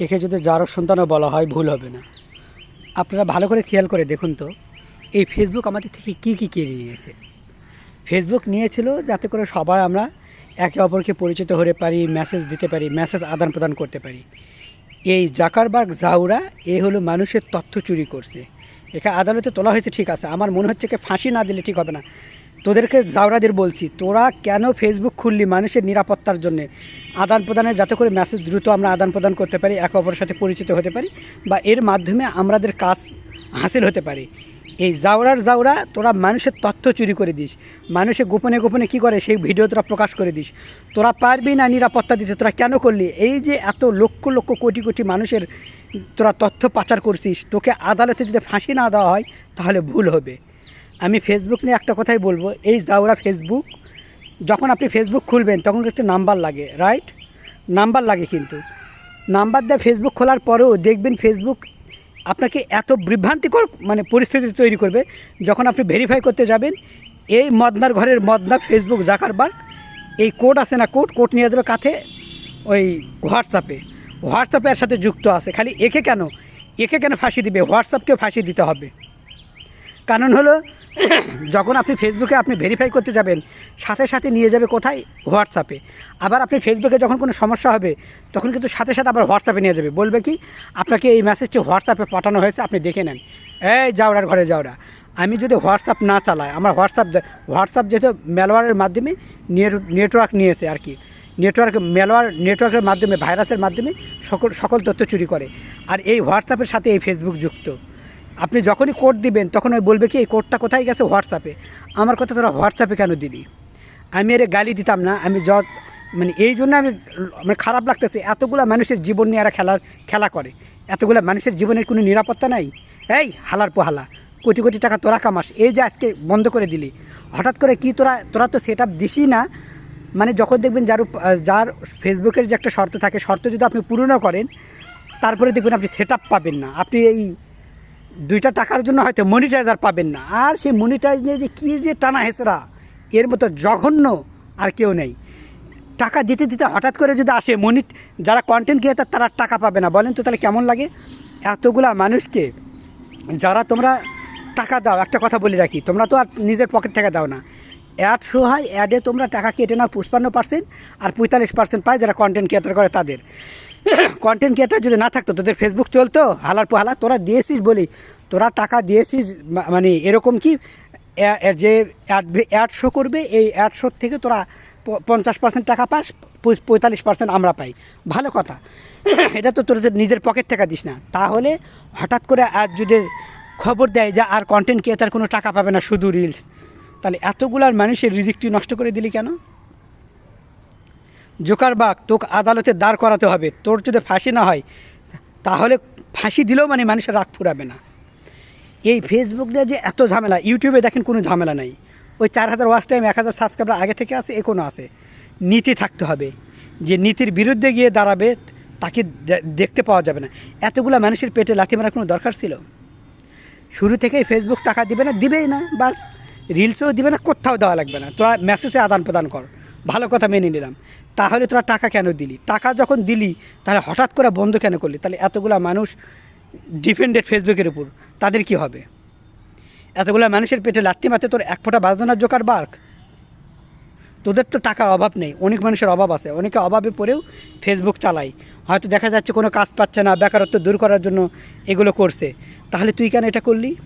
একে যদি যারও সন্তানও বলা হয়, ভুল হবে না। আপনারা ভালো করে খেয়াল করে দেখুন তো, এই ফেসবুক আমাদের থেকে কী কী কেড়ে নিয়েছে? ফেসবুক নিয়েছিল যাতে করে সবাই আমরা একে অপরকে পরিচিত হতে পারি মেসেজ দিতে পারি মেসেজ আদান প্রদান করতে পারি। এই জাকারবার্গ জাউরা, এ হলো মানুষের তথ্য চুরি করছে। একে আদালতে তোলা হয়েছে, ঠিক আছে। আমার মনে হচ্ছে কি ফাঁসি না দিলে ঠিক হবে না। তোদেরকে জাউরাদের বলছি, তোরা কেন ফেসবুক খুললি মানুষের নিরাপত্তার জন্য? আদান প্রদানে যাতে করে মেসেজ দ্রুত আমরা আদান প্রদান করতে পারি, একে অপরের সাথে পরিচিত হতে পারি বা এর মাধ্যমে আমাদের কাজ হাসিল হতে পারে। এই জাউরার জাউরা তোরা মানুষের তথ্য চুরি করে দিস। মানুষের গোপনে গোপনে কি করে, সেই ভিডিও তোরা প্রকাশ করে দিস। তোরা পারবি না নিরাপত্তা দিতে, তোরা কেন করলি? এই যে এত লক্ষ লক্ষ কোটি কোটি মানুষের তোরা তথ্য পাচার করছিস, তোকে আদালতে যদি ফাঁসি না দেওয়া হয়, তাহলে ভুল হবে। আমি ফেসবুক নিয়ে একটা কথাই বলব, এই জাউরা ফেসবুক যখন আপনি ফেসবুক খুলবেন, তখন কিন্তু নাম্বার লাগে রাইট নাম্বার লাগে কিন্তু। নাম্বার দিয়ে ফেসবুক খোলার পরেও দেখবেন ফেসবুক আপনাকে এত বিভ্রান্তিকর মানে পরিস্থিতি তৈরি করবে, যখন আপনি ভেরিফাই করতে যাবেন, এই মদনার ঘরের মদনা ফেসবুক জাকারবার, এই কোড আছে না কোড কোড নিয়ে যাবে কাছে ওই হোয়াটসঅ্যাপে হোয়াটসঅ্যাপে এর সাথে যুক্ত আছে, খালি একে কেন? একে কেন ফাঁসি দিবে? হোয়াটসঅ্যাপকেও ফাঁসি দিতে হবে। কারণ হলো, যখন আপনি ফেসবুকে আপনি ভেরিফাই করতে যাবেন, সাথে সাথে নিয়ে যাবে কোথায়? হোয়াটসঅ্যাপে আবার আপনি ফেসবুকে যখন কোনো সমস্যা হবে, তখন কিন্তু সাথে সাথে আবার হোয়াটসঅ্যাপে নিয়ে যাবে। বলবে কি, আপনাকে এই মেসেজটি হোয়াটসঅ্যাপে পাঠানো হয়েছে, আপনি দেখে নেন। এই যাওয়ার ঘরে যাওয়ারা আমি যদি হোয়াটসঅ্যাপ না চালাই, আমার হোয়াটসঅ্যাপ হোয়াটসঅ্যাপ যেহেতু মেলোয়ারের মাধ্যমে নেটওয়ার্ক নিয়েছে আর কি। নেটওয়ার্ক মেলোয়ার নেটওয়ার্কের মাধ্যমে ভাইরাসের মাধ্যমে সকল সকল তথ্য চুরি করে। আর এই হোয়াটসঅ্যাপের সাথে এই ফেসবুক যুক্ত। আপনি যখনই কোড দিবেন, তখন ওই বলবে কি, এই কোডটা কোথায় গেছে? হোয়াটসঅ্যাপে আমার কথা তোরা হোয়াটসঅ্যাপে কেন দিলি আমি এর গালি দিতাম না, আমি য মানে এই জন্য আমি মানে খারাপ লাগতেছে, এতগুলা মানুষের জীবন নিয়ে এরা খেলা খেলা করে। এতগুলা মানুষের জীবনের কোনো নিরাপত্তা নাই? এই, হালার পোহালা, কোটি কোটি টাকা তোরা কামাস, এই যে আজকে বন্ধ করে দিলি। হঠাৎ করে কি তোরা তোরা তো সেট আপ দিসই না। মানে যখন দেখবেন যার যার ফেসবুকের যে একটা শর্ত থাকে, শর্ত যদি আপনি পূরণ করেন, তারপরে দেখবেন আপনি সেট আপ পাবেন না। আপনি এই দুইটা টাকার জন্য হয়তো মনিটাইজার পাবেন না। আর সেই মনিটাইজ নিয়ে যে কী যে টানা হেসরা এর মতো জঘন্য আর কেউ নেই। টাকা দিতে দিতে হঠাৎ করে যদি আসে মনিট যারা কন্টেন্ট ক্রিয়েটার তারা টাকা পাবে না। বলেন তো তাহলে কেমন লাগে? এতগুলা মানুষকে, যারা তোমরা টাকা দাও, একটা কথা বলে রাখি, তোমরা তো আর নিজের পকেট থেকে দাও না। অ্যাড শো হয় অ্যাডে তোমরা টাকা কেটে নাও পঁচপান্ন পার্সেন্ট আর পঁয়তাল্লিশ পার্সেন্ট পায় যারা কন্টেন্ট ক্রিয়েটার করে তাদের। কন্টেন্ট ক্রিয়েটার যদি না থাকতো, তোদের ফেসবুক চলতো? হালার পোহালা, তোরা দিয়েছিস বলি। তোরা টাকা দিয়েছিস মানে এরকম কি? যে অ্যাড অ্যাড শো করবে, এই অ্যাড শো থেকে তোরা পঞ্চাশ পার্সেন্ট টাকা পাস, পঁয়তাল্লিশ পার্সেন্ট আমরা পাই। ভালো কথা। এটা তো তোর নিজের পকেট থেকে দিস না। তাহলে হঠাৎ করে আর যদি খবর দেয় যে আর কন্টেন্ট ক্রিয়েটার কোনো টাকা পাবে না, শুধু রিলস তাহলে এতগুলার মানুষের রিজিকটি নষ্ট করে দিলি কেন? জোকারবাগ তোকে আদালতে দাঁড় করাতে হবে। তোর যদি ফাঁসি না হয়, তাহলে ফাঁসি দিলেও মানে মানুষের রাগ ফুরাবে না। এই ফেসবুক দিয়ে যে এত ঝামেলা ইউটিউবে দেখেন কোনো ঝামেলা নাই। ওই চার হাজার ওয়াচ টাইম এক হাজার সাবস্ক্রাইবার আগে থেকে আছে এখনও আছে। নীতি থাকতে হবে। যে নীতির বিরুদ্ধে গিয়ে দাঁড়াবে, তাকে দেখতে পাওয়া যাবে না। এতগুলা মানুষের পেটে লাথি মারার কোনো দরকার ছিল? শুরু থেকেই ফেসবুক টাকা দিবে না, দিবেই না, বাস। রিলসও দিবে না, কোথাও দেওয়া লাগবে না। তোরা মেসেজে আদান প্রদান কর। ভালো কথা মেনে নিলাম। তাহলে তোরা টাকা কেন দিলি? টাকা যখন দিলি, তাহলে হঠাৎ করে বন্ধ কেন করলি? তাহলে এতগুলা মানুষ ডিপেন্ডেড ফেসবুকের উপর। তাদের কি হবে? এতগুলা মানুষের পেটে লাত্তি মারতে তোর এক ফোঁটা বাজনার জোকার বার্ক? তোদের তো টাকার অভাব নেই। অনেক মানুষের অভাব আছে। অনেকে অভাবে পড়েও ফেসবুক চালায়। হয়তো দেখা যাচ্ছে কোনো কাজ পাচ্ছে না, বেকারত্ব দূর করার জন্য এগুলো করছে। তাহলে তুই কেন এটা করলি?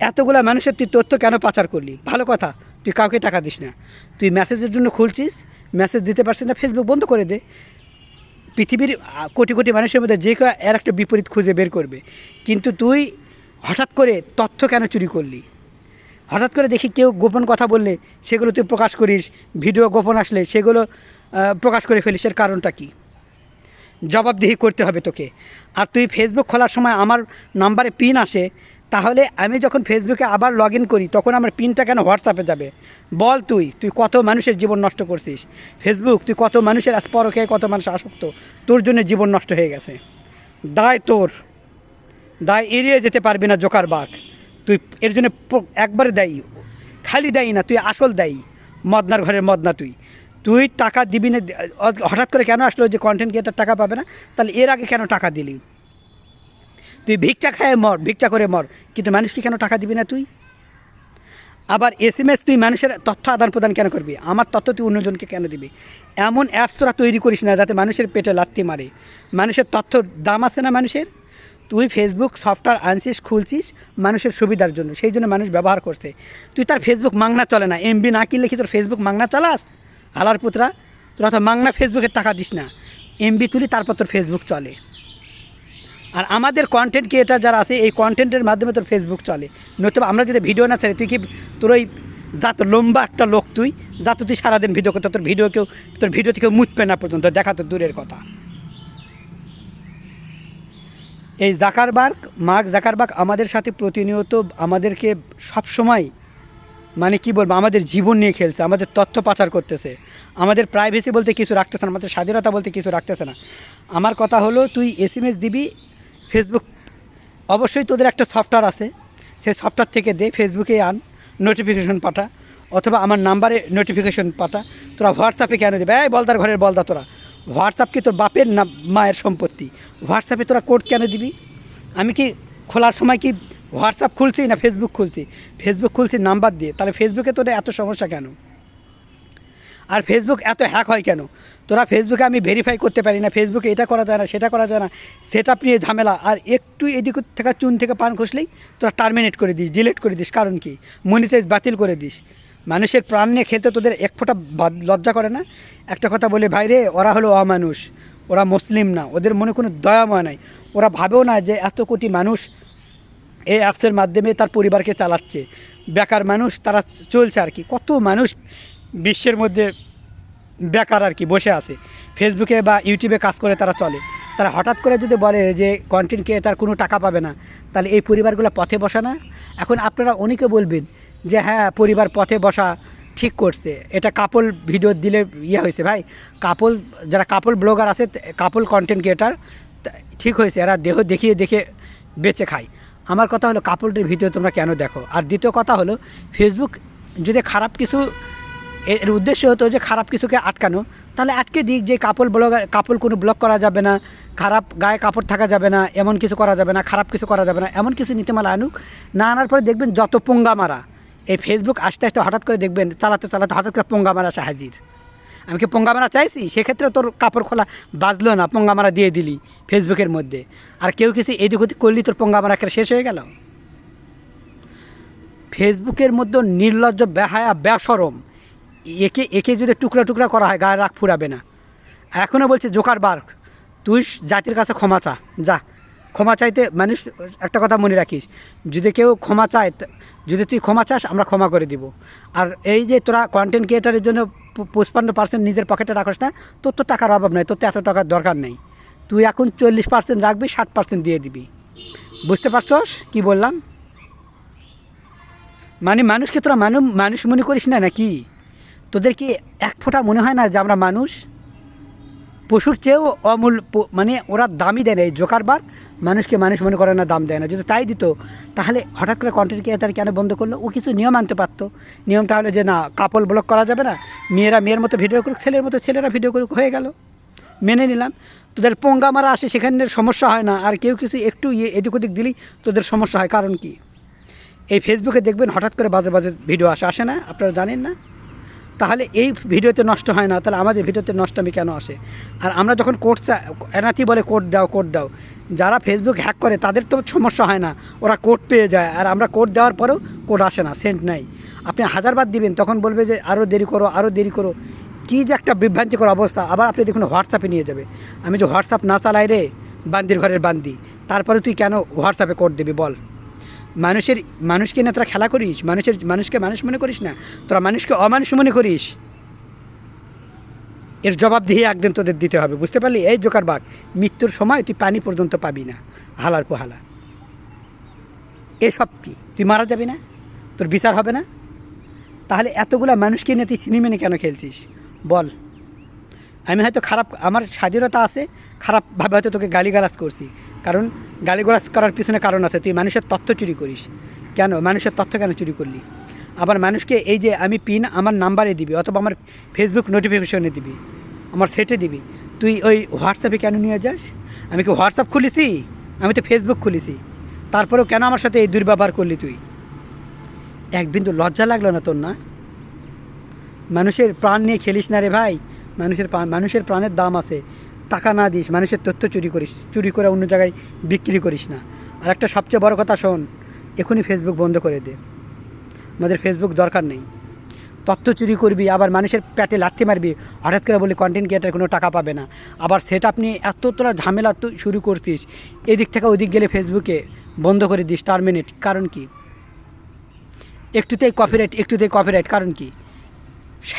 এতগুলা মানুষের তুই তথ্য কেন পাচার করলি? ভালো কথা, তুই কাউকে টাকা দিস না। তুই মেসেজের জন্য খুলছিস মেসেজ দিতে পারছিস না ফেসবুক বন্ধ করে দে। পৃথিবীর কোটি কোটি মানুষের মধ্যে যে কেউ এর একটা বিপরীত খুঁজে বের করবে। কিন্তু তুই হঠাৎ করে তথ্য কেন চুরি করলি? হঠাৎ করে দেখি কেউ গোপন কথা বললে, সেগুলো তুই প্রকাশ করিস, ভিডিও গোপন আসলে সেগুলো প্রকাশ করে ফেলিস, এর কারণটা কী? জবাবদিহি করতে হবে তোকে। আর তুই ফেসবুক খোলার সময় আমার নাম্বারে পিন আসে তাহলে আমি যখন ফেসবুকে আবার লগ ইন করি, তখন আমার পিনটা কেন হোয়াটসঅ্যাপে যাবে? বল তুই তুই কত মানুষের জীবন নষ্ট করছিস? ফেসবুক, তুই কত মানুষের আজ পরকে কত মানুষ আসক্ত? তোর জন্য জীবন নষ্ট হয়ে গেছে। দায় তোর। দায় এড়িয়ে যেতে পারবি না জোকার বাঘ। তুই এর জন্য একবারে দায়ী। খালি দায়ী না, তুই আসল দায়ী। মদনার ঘরের মদনা তুই। তুই টাকা দিবি না, হঠাৎ করে কেন আসলো যে কন্টেন্ট ক্রিয়েটার টাকা পাবে না? তাহলে এর আগে কেন টাকা দিলি? তুই ভিক্ষা খায় মর, ভিক্ষা করে মর। কিন্তু মানুষকে কেন টাকা দিবি না তুই? আবার এস এম এস তুই মানুষের তথ্য আদান প্রদান কেন করবি? আমার তথ্য তুই অন্যজনকে কেন দিবি? এমন অ্যাপস তোরা তৈরি করিস না যাতে মানুষের পেটে লাত্তি মারে। মানুষের তথ্য দাম আছে না মানুষের? তুই ফেসবুক সফটওয়্যার আনছিস, খুলছিস মানুষের সুবিধার জন্য, সেই জন্য মানুষ ব্যবহার করছে। তুই তার ফেসবুক মাংনা চলে না। এমবি না কিনলে কি তোর ফেসবুক মাংনা চালাস? হালার পুতরা, তোরা তো মাংনা ফেসবুকের টাকা দিস না। এমবি তুলি, তারপর তোর ফেসবুক চলে। আর আমাদের কন্টেন্ট ক্রিয়েটার যারা আছে, এই কন্টেন্টের মাধ্যমে তোর ফেসবুক চলে। নতুবা আমরা যদি ভিডিও না ছাড়ি, তুই কি তোর ওই যাত লম্বা একটা লোক তুই যাত তুই সারাদিন ভিডিও করতে, তোর ভিডিও কেউ, তোর ভিডিও থেকে মুতবে না পর্যন্ত, দেখা তো দূরের কথা। এই জাকারবার্গ, মার্ক জাকারবার্গ আমাদের সাথে প্রতিনিয়ত আমাদেরকে সব সময় মানে কি বলব, আমাদের জীবন নিয়ে খেলছে, আমাদের তথ্য পাচার করতেছে। আমাদের প্রাইভেসি বলতে কিছু রাখতেছে না, আমাদের স্বাধীনতা বলতে কিছু রাখতেছে না। আমার কথা হলো, তুই এস দিবি ফেসবুক অবশ্যই তোদের একটা সফটওয়্যার আছে। সেই সফটওয়্যার থেকে দে ফেসবুকে আন নোটিফিকেশন পাঠা, অথবা আমার নাম্বারে নোটিফিকেশন পাঠা। তোরা হোয়াটসঅ্যাপে কেন দেবে? এই বলদার ঘরের বলদা তোরা। হোয়াটসঅ্যাপ কি তোর বাপের না মায়ের সম্পত্তি? হোয়াটসঅ্যাপে তোরা কোড কেন দিবি? আমি কি খোলার সময় কি হোয়াটসঅ্যাপ খুলছি না ফেসবুক খুলছি? ফেসবুক খুলছি, নাম্বার দিয়ে। তাহলে ফেসবুকে তোদের এত সমস্যা কেন? আর ফেসবুক এত হ্যাক হয় কেন? তোরা ফেসবুকে আমি ভেরিফাই করতে পারি না ফেসবুকে এটা করা যায় না, সেটা করা যায় না সেট আপ নিয়ে ঝামেলা। আর একটু এদিক থেকে চুন থেকে পান খসলেই তোরা টার্মিনেট করে দিস ডিলিট করে দিস। কারণ কি? মনিটাইজ বাতিল করে দিস। মানুষের প্রাণ নিয়ে খেলতে তোদের এক ফোঁটা লজ্জা করে না? একটা কথা বলে ভাইরে ওরা হলো অমানুষ, ওরা মুসলিম না, ওদের মনে কোনো দয়াময় নাই। ওরা ভাবেও না যে এত কোটি মানুষ এই অ্যাপসের মাধ্যমে তার পরিবারকে চালাচ্ছে। বেকার মানুষ, তারা চলছে আর কি। কত মানুষ বিশ্বের মধ্যে বেকার আর কি বসে আছে। ফেসবুকে বা ইউটিউবে কাজ করে তারা চলে। তারা হঠাৎ করে যদি বলে যে কন্টেন্ট খেয়ে তার কোনো টাকা পাবে না, তাহলে এই পরিবারগুলো পথে বসা না? এখন আপনারা অনেকে বলবেন যে হ্যাঁ পরিবার পথে বসা ঠিক করছে। এটা কাপল ভিডিও দিলে ইয়ে হয়েছে ভাই। কাপল যারা কাপল ব্লগার আছে কাপল কন্টেন্ট ক্রিয়েটার ঠিক হয়েছে। এরা দেহ দেখিয়ে দেখে বেঁচে খায়। আমার কথা হলো কাপলটির ভিডিও তোমরা কেন দেখো? আর দ্বিতীয় কথা হলো ফেসবুক যদি খারাপ কিছু এর উদ্দেশ্য হতো যে খারাপ কিছুকে আটকানো। তাহলে আটকে দিক যে কাপড় ব্লগ কাপল কোনো ব্লক করা যাবে না, খারাপ গায়ে কাপড় থাকা যাবে না, এমন কিছু করা যাবে না, খারাপ কিছু করা যাবে না, এমন কিছু নীতিমালা আনুক। না আনার পরে দেখবেন যত পোঙ্গা মারা, এই ফেসবুক আস্তে আস্তে হঠাৎ করে দেখবেন চালাতে চালাতে হঠাৎ করে পোঙ্গা মারা আসে হাজির। আমি কি পোঙ্গা মারা চাইছি? সেক্ষেত্রে তোর কাপড় খোলা বাজলো না, পোঙ্গা মারা দিয়ে দিলি ফেসবুকের মধ্যে। আর কেউ কিছু এদিক ওদিক করলি তোর পোঙ্গা মারা শেষ হয়ে গেল? ফেসবুকের মধ্যে নির্লজ্জ, বেহায়া, বেসরম একে একে যদি টুকরা টুকরা করা হয় গায়ে রাগ ফুরাবে না। এখনও বলছে, জোকার, বার। তুই জাতির কাছে ক্ষমা চা। যা। ক্ষমা চাইতে মানুষ, একটা কথা মনে রাখিস, যদি কেউ ক্ষমা চায় যদি তুই ক্ষমা চাস, আমরা ক্ষমা করে দিব। আর এই যে তোরা কন্টেন্ট ক্রিয়েটারের জন্য পঁচপান্ন পার্সেন্ট নিজের পকেটে রাখস না, তোর তো টাকার অভাব নাই, তোর তো এত টাকার দরকার নেই। তুই এখন চল্লিশ পার্সেন্ট রাখবি, ষাট পার্সেন্ট দিয়ে দিবি। বুঝতে পারছস কি বললাম? মানে মানুষকে তোরা মানুষ মানুষ মনে করিস না নাকি? তোদের কি এক ফোঁটা মনে হয় না যে আমরা মানুষ? পশুর চেয়েও অমূল মানে ওরা দামই দেয় না। এই জোকার বার মানুষকে মানুষ মনে করে না, দাম দেয় না। যদি তাই দিত, তাহলে হঠাৎ করে কন্টেন্ট ক্রিয়েটার কেন বন্ধ করল? ও কিছু নিয়ম আনতে পারতো। নিয়মটা হলো যে, না কাপল ব্লক করা যাবে না। মেয়েরা মেয়ের মতো ভিডিও করুক, ছেলের মতো ছেলেরা ভিডিও করুক। হয়ে গেল। মেনে নিলাম। তোদের পোঙ্গা মারা আসে, সেখানে সমস্যা হয় না। আর কেউ কিছু একটু ইয়ে এদিক ওদিক দিলেই তোদের সমস্যা হয়। কারণ কি? এই ফেসবুকে দেখবেন হঠাৎ করে বাজে বাজে ভিডিও আসে। আসে না? আপনারা জানেন না? তাহলে এই ভিডিওতে নষ্ট হয় না, তাহলে আমাদের ভিডিওতে নষ্টমি কেন আসে? আর আমরা যখন কোড এনাতি বলে কোড দাও কোড দাও, যারা ফেসবুক হ্যাক করে তাদের তো সমস্যা হয় না, ওরা কোড পেয়ে যায়, আর আমরা কোড দেওয়ার পরেও কোড আসে না সেন্ট নাই। আপনি হাজারবার দিবেন, তখন বলবে যে আরও দেরি করো আরও দেরি করো। কী যে একটা বিভ্রান্তিকর অবস্থা, আবার আপনি দেখুন হোয়াটসঅ্যাপে নিয়ে যাবে। আমি যে হোয়াটসঅ্যাপ না চালাই রে, বান্দির ঘরের বান্দি, তারপরে তুই কেন হোয়াটসঅ্যাপে কোড দিবি বল? মানুষের, মানুষকে না তোরা খেলা করিস, মানুষের, মানুষকে মানুষ মনে করিস না, তোরা মানুষকে অমানুষ মনে করিস। এর জবাব দিয়ে একদিন তোদের দিতে হবে, বুঝতে পারলি? এই জোকার বাঘ, মৃত্যুর সময় তুই পানি পর্যন্ত পাবি না, হালার পোহালা। এসব কি? তুই মারা যাবি না? তোর বিচার হবে না? তাহলে এতগুলা মানুষকে নিয়ে তুই সিনেমেনে কেন খেলছিস? বল। আমি হয়তো খারাপ, আমার স্বাধীনতা আছে খারাপভাবে হয়তো তোকে গালিগালাজ করছি। কারণ গালিগালাজ করার পিছনে কারণ আছে, তুই মানুষের তথ্য চুরি করিস। কেন? মানুষের তথ্য কেন চুরি করলি? আবার মানুষকে এই যে আমি পিন আমার নাম্বারে দিবি অথবা আমার ফেসবুক নোটিফিকেশনে দিবি, আমার সেটে দিবি, তুই ওই হোয়াটসঅ্যাপে কেন নিয়ে যাস? আমি কি হোয়াটসঅ্যাপ খুলেছি? আমি তো ফেসবুক খুলেছি। তারপরেও কেন আমার সাথে এই দুর্ব্যবহার করলি তুই? এক বিন্দু লজ্জা লাগল না তোর, না? মানুষের প্রাণ নিয়ে খেলিস না রে ভাই। মানুষের মানুষের প্রাণের দাম আছে। টাকা না দিস, মানুষের তথ্য চুরি করিস, চুরি করে অন্য জায়গায় বিক্রি করিস না। আর একটা সবচেয়ে বড় কথা শোন, এখনই ফেসবুক বন্ধ করে দে। আমাদের ফেসবুক দরকার নেই। তথ্য চুরি করবি, আবার মানুষের প্যাটে লাথি মারবি, হঠাৎ করে বলি কন্টেন্ট ক্রিয়েটার কোনো টাকা পাবে না। আবার সেটা আপনি এত তোরা ঝামেলা তুই শুরু করতিস, এদিক থেকে ওদিক গেলে ফেসবুকে বন্ধ করে দিস টার্মিনেট কারণ কি? একটুতেই কপিরাইট একটুতেই কপিরাইট কারণ কি?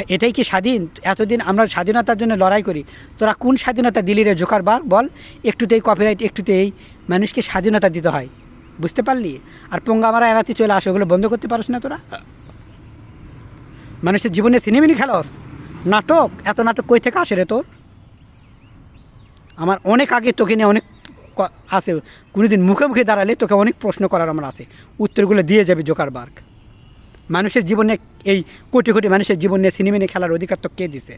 এটাই কি স্বাধীন? এতদিন আমরা স্বাধীনতার জন্য লড়াই করি। তোরা কোন স্বাধীনতা দিলি রে, জোকার বার? বল। একটুতেই কপিরাইট একটুতেই মানুষকে স্বাধীনতা দিতে হয়। বুঝতে পারলি? আর পঙ্গা মারা এড়াতে চলে আসে, ওগুলো বন্ধ করতে পারিস না তোরা। মানুষের জীবনে সিনেমিনি খেলস? নাটক? এত নাটক কই থেকে আসে রে তোর? আমার অনেক আগে তোকে নিয়ে অনেক আছে। কোনোদিন মুখে মুখে দাঁড়ালে তোকে অনেক প্রশ্ন করার আমার আছে। উত্তরগুলো দিয়ে যাবে, জোকার বার্গ মানুষের জীবনে এই কোটি কোটি মানুষের জীবন নিয়ে সিনেমা নিয়ে খেলার অধিকার তো কে দিছে?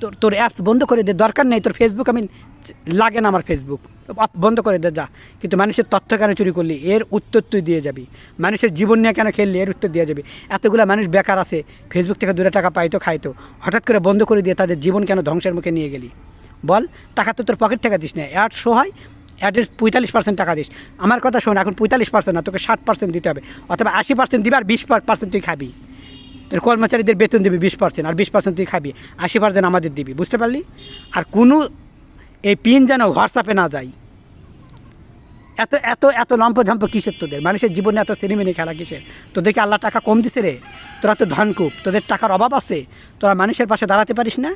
তোর তোর অ্যাপস বন্ধ করে দে, দরকার নেই, তোর ফেসবুক আমি লাগে না আমার ফেসবুক বন্ধ করে দে, যা। কিন্তু মানুষের তথ্য কেন চুরি করলি? এর উত্তর তুই দিয়ে যাবি। মানুষের জীবন নিয়ে কেন খেললি? এর উত্তর দিয়ে যাবি। এতগুলো মানুষ বেকার আছে ফেসবুক থেকে দূরে টাকা পাইতো, খাইতো। হঠাৎ করে বন্ধ করে দিয়ে তাদের জীবন কেন ধ্বংসের মুখে নিয়ে গেলি? বল, টাকা তো তোর পকেট থেকে দিস না অ্যাড শো হয় অ্যাডের পঁয়তাল্লিশ পার্সেন্ট টাকা দিস। আমার কথা শোন, এখন পঁয়তাল্লিশ পার্সেন্ট না, তোকে ষাট পার্সেন্ট দিতে হবে। অথবা আশি পার্সেন্ট দিবি আর বিশ পার্সেন্ট তুই খাবি। তোর কর্মচারীদের বেতন দিবি বিশ পার্সেন্ট আর বিশ পার্সেন্ট তুই খাবি। আশি পার্সেন্ট আমাদের দিবি, বুঝতে পারলি? আর কোনো এই পিন যেন হোয়াটসঅ্যাপে না যায়। এত এত এত লম্পঝম্প কিসের তোদের? মানুষের জীবনে এত সেরিমেনি খেলা কিসের? তোদেরকে আল্লাহ টাকা কম দিছে রে? তোরা তো ধনকূপ, তোদের টাকার অভাব আছে। তোরা মানুষের পাশে দাঁড়াতে পারিস না?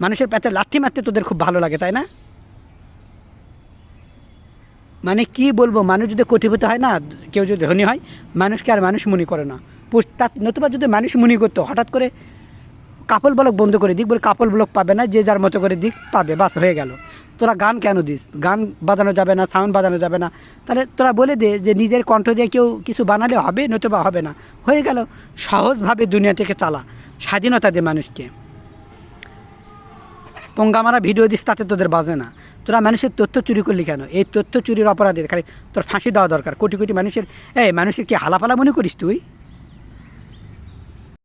মানুষের পেতে লাঠি মারতে তোদের খুব ভালো লাগে, তাই না? মানে কি বলব, মানুষ যদি কোটিপতি হয় না, কেউ যদি ধনী হয়, মানুষকে আর মানুষ মনে করে না। তার নতুবা যদি মানুষ মনে করতো, হঠাৎ করে কাপল ব্লক বন্ধ করে দিক, বলে কাপল ব্লক পাবে না, যে যার মতো করে দিক, পাবে, বাস হয়ে গেল। তোরা গান কেন দিস? গান বাজানো যাবে না সাউন্ড বাজানো যাবে না। তাহলে তোরা বলে দে যে নিজের কণ্ঠ দিয়ে কেউ কিছু বানালে হবে, নতুবা হবে না। হয়ে গেল, সহজভাবে দুনিয়াটাকে চালা। স্বাধীনতা দে মানুষকে। পঙ্গামারা ভিডিও দিস, তাতে তোদের বাজে না। তোরা মানুষের তথ্য চুরি করলি কেন? এই তথ্য চুরির অপরাধে খালি তোর ফাঁসি দেওয়া দরকার। কোটি কোটি মানুষের এই, মানুষের কি হালাফালা মনে করিস তুই?